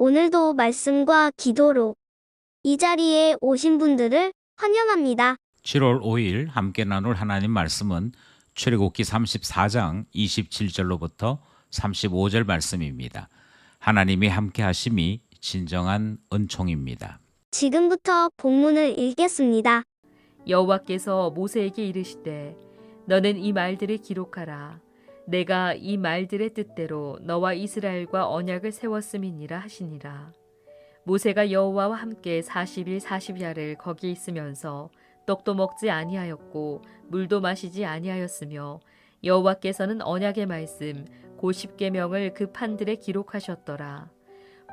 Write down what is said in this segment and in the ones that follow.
오늘도 말씀과 기도로 이 자리에 오신 분들을 환영합니다. 7월 5일 함께 나눌 하나님 말씀은 출애굽기 34장 27절로부터 35절 말씀입니다. 하나님이 함께 하심이 진정한 은총입니다. 지금부터 본문을 읽겠습니다. 여호와께서 모세에게 이르시되 너는 이 말들을 기록하라 내가 이 말들의 뜻대로 너와 이스라엘과 언약을 세웠음이니라 하시니라. 모세가 여호와와 함께 40일 40야를 거기 있으면서 떡도 먹지 아니하였고 물도 마시지 아니하였으며 여호와께서는 언약의 말씀 고 십계명을 그 판들에 기록하셨더라.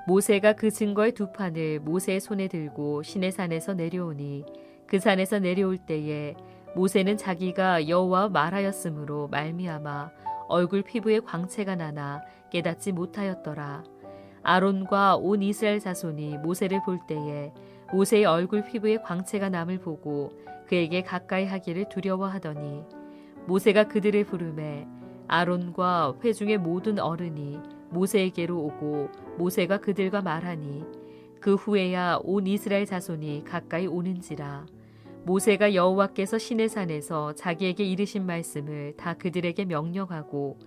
모세가 그 증거의 두 판을 모세의 손에 들고 시내 산에서 내려오니 그 산에서 내려올 때에 모세는 자기가 여호와와 말하였으므로 말미암아 얼굴 피부에 광채가 나나 깨닫지 못하였더라. 아론과 온 이스라엘 자손이 모세를 볼 때에 모세의 얼굴 피부에 광채가 남을 보고 그에게 가까이 하기를 두려워하더니 모세가 그들을 부르매 아론과 회중의 모든 어른이 모세에게로 오고 모세가 그들과 말하니 그 후에야 온 이스라엘 자손이 가까이 오는지라 모세가 여호와께서 시내산에서 자기에게 이르신 말씀을 다 그들에게 명령하고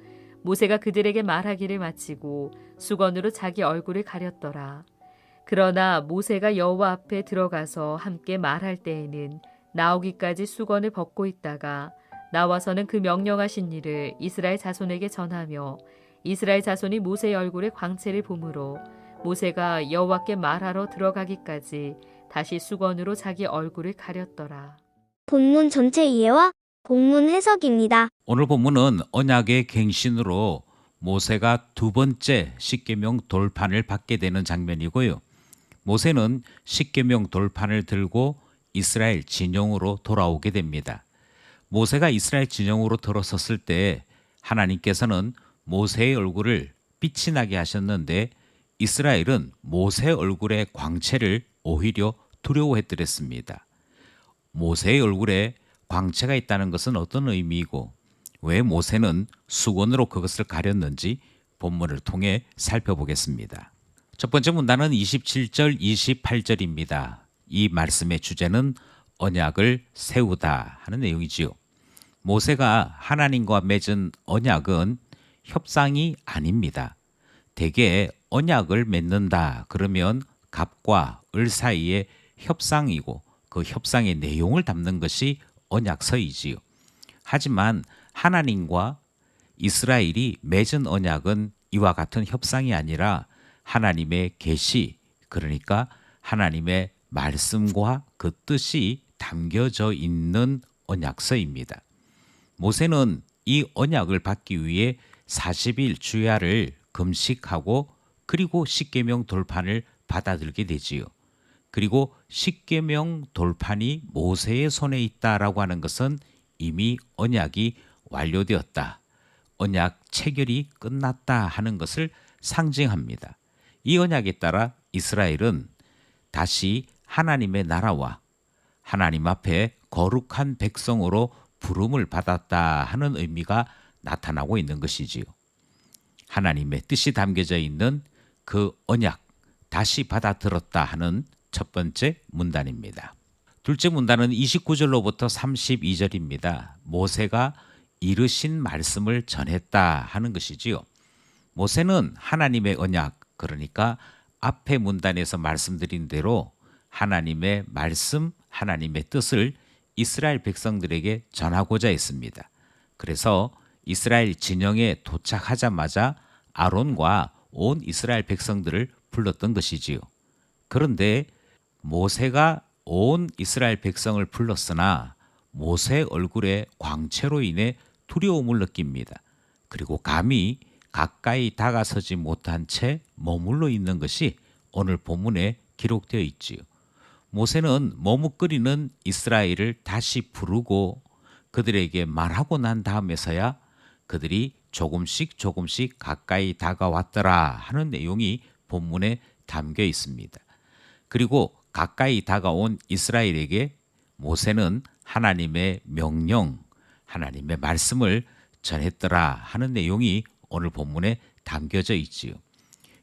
모세가 그들에게 말하기를 마치고 수건으로 자기 얼굴을 가렸더라. 그러나 모세가 여호와 앞에 들어가서 함께 말할 때에는 나오기까지 수건을 벗고 있다가 나와서는 그 명령하신 일을 이스라엘 자손에게 전하며 이스라엘 자손이 모세의 얼굴에 광채를 보므로 모세가 여호와께 말하러 들어가기까지 다시 수건으로 자기 얼굴을 가렸더라. 본문 전체 이해와 본문 해석입니다. 오늘 본문은 언약의 갱신으로 모세가 두 번째 십계명 돌판을 받게 되는 장면이고요. 모세는 십계명 돌판을 들고 이스라엘 진영으로 돌아오게 됩니다. 모세가 이스라엘 진영으로 들어섰을 때 하나님께서는 모세의 얼굴을 빛이 나게 하셨는데 이스라엘은 모세 얼굴의 광채를 오히려 두려워했더랬습니다. 모세의 얼굴에 광채가 있다는 것은 어떤 의미이고 왜 모세는 수건으로 그것을 가렸는지 본문을 통해 살펴보겠습니다. 첫 번째 문단은 27절, 28절입니다. 이 말씀의 주제는 언약을 세우다 하는 내용이지요. 모세가 하나님과 맺은 언약은 협상이 아닙니다. 대개 언약을 맺는다 그러면 갑과 을 사이의 협상이고 그 협상의 내용을 담는 것이 언약서이지요. 하지만 하나님과 이스라엘이 맺은 언약은 이와 같은 협상이 아니라 하나님의 계시 그러니까 하나님의 말씀과 그 뜻이 담겨져 있는 언약서입니다. 모세는 이 언약을 받기 위해 40일 주야를 금식하고 그리고 십계명 돌판을 받아들게 되지요. 그리고 십계명 돌판이 모세의 손에 있다라고 하는 것은 이미 언약이 완료되었다. 언약 체결이 끝났다 하는 것을 상징합니다. 이 언약에 따라 이스라엘은 다시 하나님의 나라와 하나님 앞에 거룩한 백성으로 부름을 받았다 하는 의미가 나타나고 있는 것이지요. 하나님의 뜻이 담겨져 있는 그 언약 다시 받아들었다 하는 첫 번째 문단입니다. 둘째 문단은 29절로부터 32절입니다. 모세가 이르신 말씀을 전했다 하는 것이지요. 모세는 하나님의 언약 그러니까 앞에 문단에서 말씀드린 대로 하나님의 말씀, 하나님의 뜻을 이스라엘 백성들에게 전하고자 했습니다. 그래서 이스라엘 진영에 도착하자마자 아론과 온 이스라엘 백성들을 불렀던 것이지요. 그런데 모세가 온 이스라엘 백성을 불렀으나 모세 얼굴에 광채로 인해 두려움을 느낍니다. 그리고 감히 가까이 다가서지 못한 채 머물러 있는 것이 오늘 본문에 기록되어 있지요. 모세는 머뭇거리는 이스라엘을 다시 부르고 그들에게 말하고 난 다음에서야 그들이 조금씩 조금씩 가까이 다가왔더라 하는 내용이 본문에 담겨 있습니다. 그리고 가까이 다가온 이스라엘에게 모세는 하나님의 명령, 하나님의 말씀을 전했더라 하는 내용이 오늘 본문에 담겨져 있지요.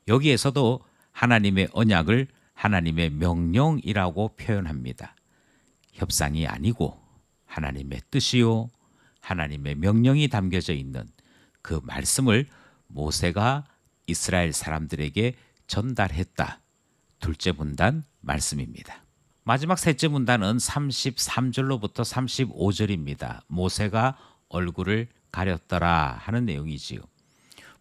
여기에서도 하나님의 언약을 하나님의 명령이라고 표현합니다. 협상이 아니고 하나님의 뜻이요 하나님의 명령이 담겨져 있는 그 말씀을 모세가 이스라엘 사람들에게 전달했다. 둘째 문단 말씀입니다. 마지막 셋째 문단은 33절로부터 35절입니다. 모세가 얼굴을 가렸더라 하는 내용이지요.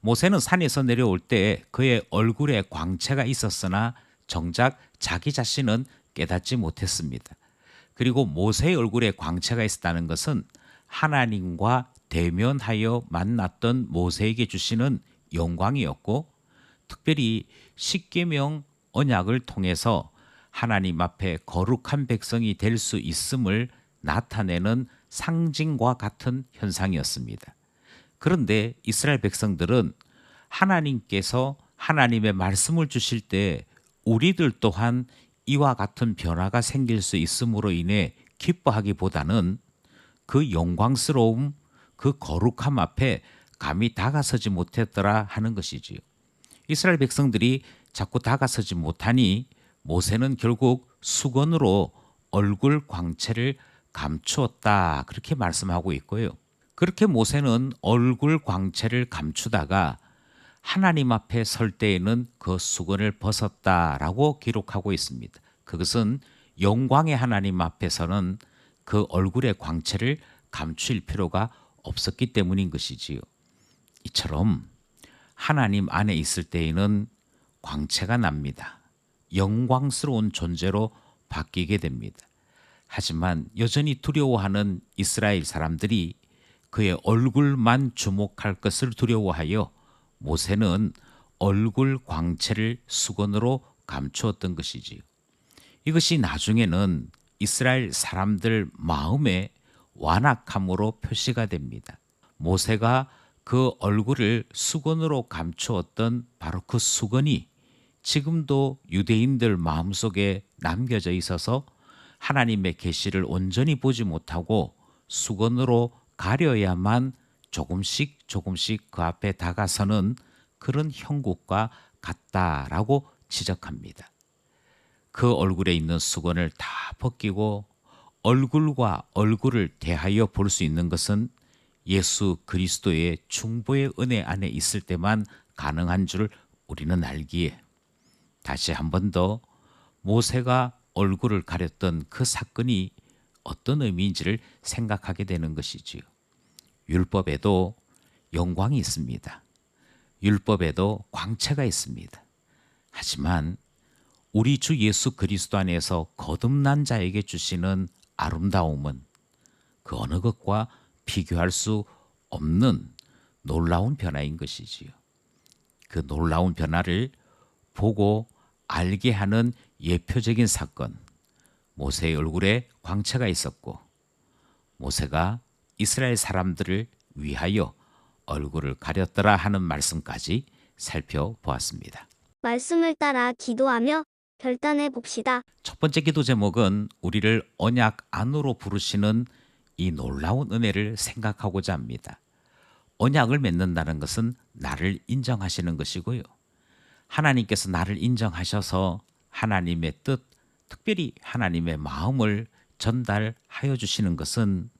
모세는 산에서 내려올 때 그의 얼굴에 광채가 있었으나 정작 자기 자신은 깨닫지 못했습니다. 그리고 모세의 얼굴에 광채가 있었다는 것은 하나님과 대면하여 만났던 모세에게 주시는 영광이었고 특별히 십계명 언약을 통해서 하나님 앞에 거룩한 백성이 될 수 있음을 나타내는 상징과 같은 현상이었습니다. 그런데 이스라엘 백성들은 하나님께서 하나님의 말씀을 주실 때 우리들 또한 이와 같은 변화가 생길 수 있음으로 인해 기뻐하기보다는 그 영광스러움, 그 거룩함 앞에 감히 다가서지 못했더라 하는 것이지요. 이스라엘 백성들이 자꾸 다가서지 못하니 모세는 결국 수건으로 얼굴 광채를 감추었다 그렇게 말씀하고 있고요. 그렇게 모세는 얼굴 광채를 감추다가 하나님 앞에 설 때에는 그 수건을 벗었다라고 기록하고 있습니다. 그것은 영광의 하나님 앞에서는 그 얼굴의 광채를 감출 필요가 없었기 때문인 것이지요. 이처럼 하나님 안에 있을 때에는 광채가 납니다. 영광스러운 존재로 바뀌게 됩니다. 하지만 여전히 두려워하는 이스라엘 사람들이 그의 얼굴만 주목할 것을 두려워하여 모세는 얼굴 광채를 수건으로 감추었던 것이지요. 이것이 나중에는 이스라엘 사람들 마음에 완악함으로 표시가 됩니다. 모세가 그 얼굴을 수건으로 감추었던 바로 그 수건이 지금도 유대인들 마음속에 남겨져 있어서 하나님의 계시를 온전히 보지 못하고 수건으로 가려야만 조금씩 조금씩 그 앞에 다가서는 그런 형국과 같다라고 지적합니다. 그 얼굴에 있는 수건을 다 벗기고 얼굴과 얼굴을 대하여 볼 수 있는 것은 예수 그리스도의 중보의 은혜 안에 있을 때만 가능한 줄 우리는 알기에 다시 한 번 더 모세가 얼굴을 가렸던 그 사건이 어떤 의미인지를 생각하게 되는 것이지요. 율법에도 영광이 있습니다. 율법에도 광채가 있습니다. 하지만 우리 주 예수 그리스도 안에서 거듭난 자에게 주시는 아름다움은 그 어느 것과 비교할 수 없는 놀라운 변화인 것이지요. 그 놀라운 변화를 보고 알게 하는 예표적인 사건. 모세의 얼굴에 광채가 있었고 모세가 이스라엘 사람들을 위하여 얼굴을 가렸더라 하는 말씀까지 살펴보았습니다. 말씀을 따라 기도하며 결단해 봅시다. 첫 번째 기도 제목은 우리를 언약 안으로 부르시는 이 놀라운 은혜를 생각하고자 합니다. 언약을 맺는다는 것은 나를 인정하시는 것이고요. 하나님께서 나를 인정하셔서 하나님의 뜻, 특별히 하나님의 마음을 전달하여 주시는 것은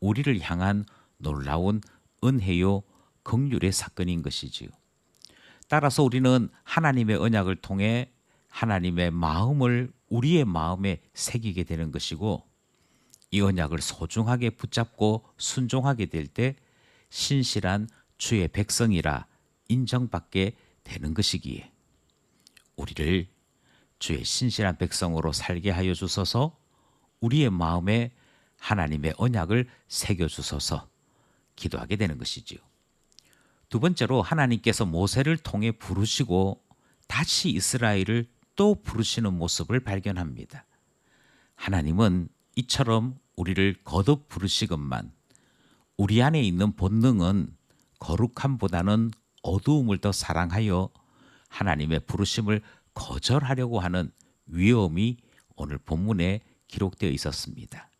우리를 향한 놀라운 은혜요 긍휼의 사건인 것이지요. 따라서 우리는 하나님의 언약을 통해 하나님의 마음을 우리의 마음에 새기게 되는 것이고 이 언약을 소중하게 붙잡고 순종하게 될 때 신실한 주의 백성이라 인정받게 되는 것이기에 우리를 주의 신실한 백성으로 살게 하여 주소서 우리의 마음에 하나님의 언약을 새겨 주소서 기도하게 되는 것이지요. 두 번째로 하나님께서 모세를 통해 부르시고 다시 이스라엘을 또 부르시는 모습을 발견합니다. 하나님은 이처럼 우리를 거듭 부르시건만 우리 안에 있는 본능은 거룩함보다는 어두움을 더 사랑하여 하나님의 부르심을 거절하려고 하는 위험이 오늘 본문에 기록되어 있었습니다.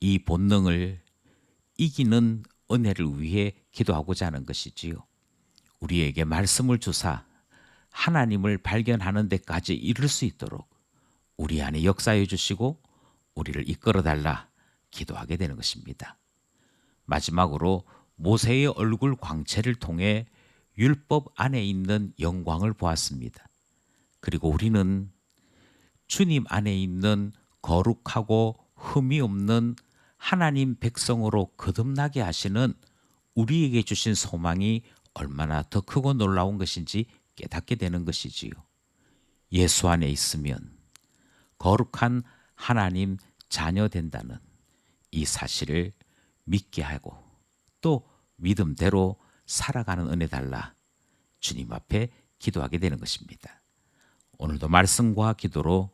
이 본능을 이기는 은혜를 위해 기도하고자 하는 것이지요. 우리에게 말씀을 주사 하나님을 발견하는 데까지 이를 수 있도록 우리 안에 역사해 주시고 우리를 이끌어 달라 기도하게 되는 것입니다. 마지막으로 모세의 얼굴 광채를 통해 율법 안에 있는 영광을 보았습니다. 그리고 우리는 주님 안에 있는 거룩하고 흠이 없는 하나님 백성으로 거듭나게 하시는 우리에게 주신 소망이 얼마나 더 크고 놀라운 것인지 깨닫게 되는 것이지요. 예수 안에 있으면 거룩한 하나님 자녀 된다는 이 사실을 믿게 하고 또 믿음대로 살아가는 은혜 달라 주님 앞에 기도하게 되는 것입니다. 오늘도 말씀과 기도로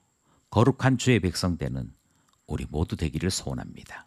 거룩한 주의 백성 되는 우리 모두 되기를 소원합니다.